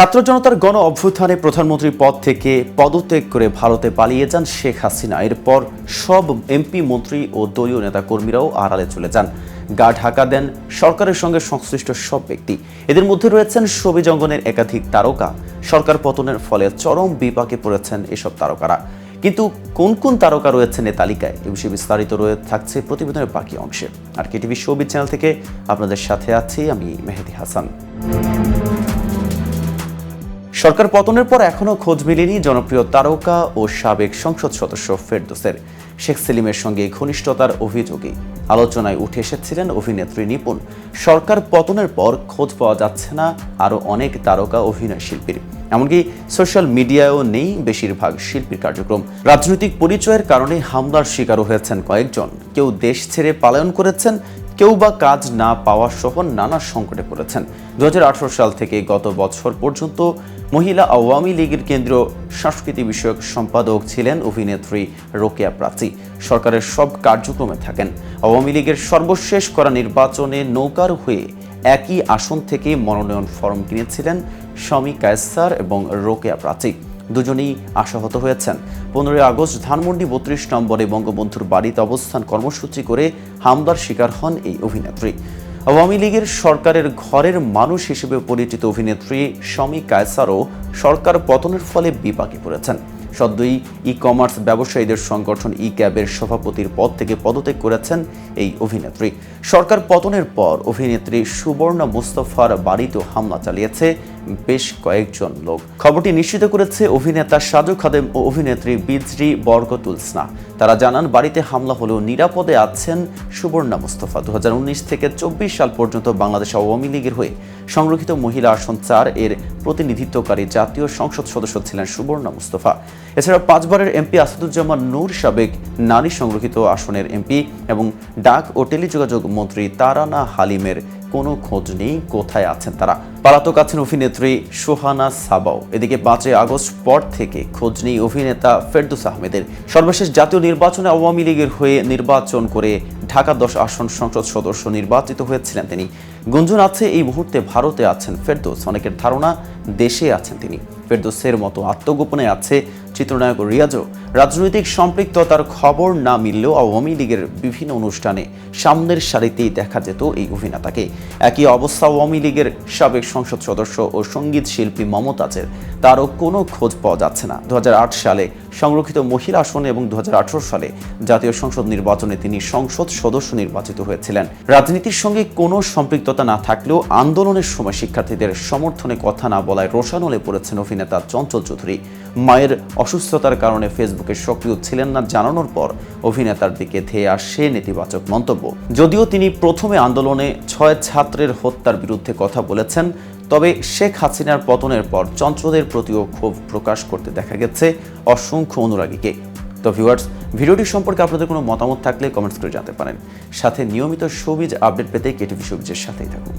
ছাত্র জনতার গণ অভ্যুত্থানে প্রধানমন্ত্রী পদ থেকে পদত্যাগ করে ভারতে পালিয়ে যান শেখ হাসিনা। এরপর সব এমপি, মন্ত্রী ও দলীয় নেতাকর্মীরাও আড়ালে চলে যান। গা ঢাকা দেন সরকারের সঙ্গে সংশ্লিষ্ট সব ব্যক্তি। এদের মধ্যে রয়েছেন ছবি জঙ্গনের একাধিক তারকা। সরকার পতনের ফলে চরম বিপাকে পড়েছেন এসব তারকারা। কিন্তু কোন কোন তারকা রয়েছেন এ তালিকায় এ বিষয়ে বিস্তারিত রয়ে থাকছে প্রতিবেদনের বাকি অংশে। আর কেটিভি শোবিজ চ্যানেল থেকে আপনাদের সাথে আছি আমি মেহেদি হাসান। সরকার পতনের পর এখনও খোঁজ মেলেনি জনপ্রিয় তারকা ও সাবেক সংসদ সদস্য ফেরদোসের। শেখ সেলিমের সঙ্গে ঘনিষ্ঠতার অভিযোগে আলোচনায় উঠে এসেছিলেন অভিনেত্রী নিপুণ। সরকার পতনের পর খোঁজ পাওয়া যাচ্ছে না আরও অনেক তারকা অভিনয় শিল্পীর। এমনকি সোশ্যাল মিডিয়ায়ও নেই বেশিরভাগ শিল্পীর কার্যক্রম। রাজনৈতিক পরিচয়ের কারণে হামলার শিকারও হয়েছেন কয়েকজন। কেউ দেশ ছেড়ে পালায়ন করেছেন কেউ বা কাজ না পাওয়া সহ নানা সংকটে পড়েছেন। দু হাজার আঠারো সাল থেকে গত বছর পর্যন্ত মহিলা আওয়ামী লীগের কেন্দ্রীয় সংস্কৃতি বিষয়ক সম্পাদক ছিলেন অভিনেত্রী রোকেয়া প্রাচী। সরকারের সব কার্যক্রমে থাকেন। আওয়ামী লীগের সর্বশেষ করা নির্বাচনে নৌকার হয়ে একই আসন থেকে মনোনয়ন ফর্ম কিনেছিলেন স্বামী কায়সার এবং রোকেয়া প্রাচী। দুজনেই আশাহত হয়েছেন। পনেরোই আগস্ট ধানমন্ডি বত্রিশ নম্বরে বঙ্গবন্ধুর বাড়িতে অবস্থান কর্মসূচি করে হামলার শিকার হন এই অভিনেত্রী। আওয়ামী লীগের সরকারের ঘরের মানুষ হিসেবে পরিচিত অভিনেত্রী শমী কায়সারও সরকার পতনের ফলে বিপাকে পড়েছেন। সদ্যই ই কমার্স ব্যবসায়ীদের সংগঠন ই ক্যাবের সভাপতির পদ থেকে পদত্যাগ করেছেন এই অভিনেত্রী। সরকার পতনের পর অভিনেত্রী সুবর্ণা মুস্তফার বাড়িতেও হামলা চালিয়েছে বেশ কয়েকজন লোক। খবরটি নিশ্চিত করেছে অভিনেতা সাজু খাদেম ও অভিনেত্রী বিজরি বরকতুলসনা। তারা জানান, বাড়িতে হামলা হলেও নিরাপদে আছেন সুবর্ণা মুস্তফা। দুহাজার উনিশ থেকে চব্বিশ সাল পর্যন্ত বাংলাদেশ আওয়ামী লীগের হয়ে সংরক্ষিত মহিলা আসন চার এর প্রতিনিধিত্বকারী জাতীয় সংসদ সদস্য ছিলেন সুবর্ণা মুস্তফা। এছাড়া পাঁচবারের এমপি আসাদুজ্জামান নূর সাবেক নারী সংরক্ষিত আসনের এমপি এবং ডাক ও টেলিযোগাযোগ মন্ত্রী তারানা হালিমের কোনো খোঁজ নেই, কোথায় আছেন তারা? পালাতক আছেন অভিনেত্রী সোহানা সাবাও। এদিকে পাঁচই আগস্ট পর থেকে খোঁজ নেই অভিনেতা ফেরদুস আহমেদের। সর্বশেষ জাতীয় নির্বাচনে আওয়ামী লীগের হয়ে নির্বাচন করে ঢাকা দশ আসন সংসদ সদস্য নির্বাচিত হয়েছিলেন তিনি। গুঞ্জন আছে এই মুহূর্তে ভারতে আছেন ফেরদোস। অনেকের ধারণা দেশে আছেন তিনি। ফেরদোসের মতো আত্মগোপনে আছে চিত্রনায়ক রিয়াজও। রাজনৈতিক সম্পৃক্ততার খবর না মিললেও আওয়ামী লীগের বিভিন্ন অনুষ্ঠানে সামনের সারিতেই দেখা যেত এই অভিনেতাকে। একই অবস্থা আওয়ামী লীগের সাবেক সংসদ সদস্য ও সংগীত শিল্পী মমতাজের। তারও কোনো খোঁজ পাওয়া যাচ্ছে না। দু সালে সংরক্ষিত মহিলা আসনে এবং দু সালে জাতীয় সংসদ নির্বাচনে তিনি সংসদ সদস্য নির্বাচিত হয়েছিলেন। রাজনীতির সঙ্গে কোনো সম্পৃক্ততা না থাকলেও আন্দোলনের সময় শিক্ষার্থীদের সমর্থনে কথা না বলায় রোশানলে পড়েছেন অভিনেতা চঞ্চল চৌধুরী। মায়ের অসুস্থতার কারণে ফেসবুকে সক্রিয় ছিলেন না জানানোর পর অভিনেতার দিকে ধেয়ে আসে নেতিবাচক মন্তব্য। যদিও তিনি প্রথমে আন্দোলনে ছয় ছাত্রের হত্যার বিরুদ্ধে কথা বলেছেন, তবে শেখ হাসিনার পতনের পর চন্দ্রদের প্রতিও ক্ষোভ প্রকাশ করতে দেখা গেছে অসংখ্য অনুরাগীকে। তো ভিউয়ার্স, ভিডিওটি সম্পর্কে আপনাদের কোনো মতামত থাকলে কমেন্টস করে জানতে পারেন। সাথে নিয়মিত সবিজ আপডেট পেতে কেটিভি সবিজের সাথেই থাকুন।